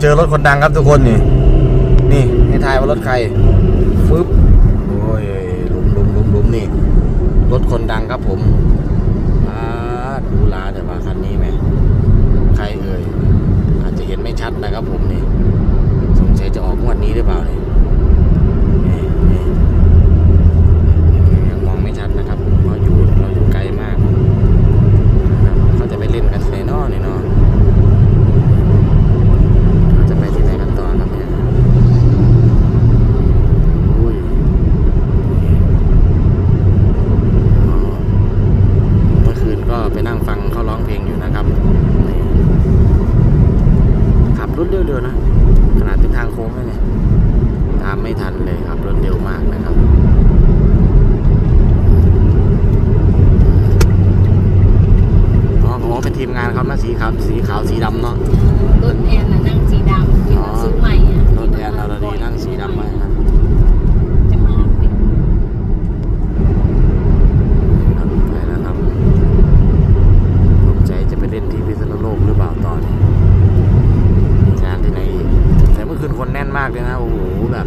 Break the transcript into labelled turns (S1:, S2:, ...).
S1: เจอรถคนดังครับทุกคนนี่ นี่ให้ทายว่ารถใครฟึบโอ้ยลุมลุมลุมลุมนี่ รถคนดังครับผมอาดูลาแต่ว่าคันนี้ไหมใครเอ่ยอาจจะเห็นไม่ชัดนะครับผมนี่สงสัยจะออกงวดนี้หรือเปล่านี่นี่ยมองไม่ชัดนะครับเราอยู่เราอยู่ไกลมากเขาจะไปเล่นกันที่ไหนนอนี่เนาะเขาจะไปที่ไหนกันต่อครับเนี่ยอุ้ยอ๋อเมื่อคืนก็ไปนั่งฟังเขา ร้องเพลงอยู่นะครับขับรถเร็วๆนะขนาดเป็นทางโค้งเลยเนี่ยตามไม่ทันเลยครับรถเร็วมากนะครับอ๋อโอ้เป็นทีมงานเขานะสีขาวสีขาวสีดำเนาะ
S2: รถแอนนะา
S1: กเลยนะ โอ้โหแบบ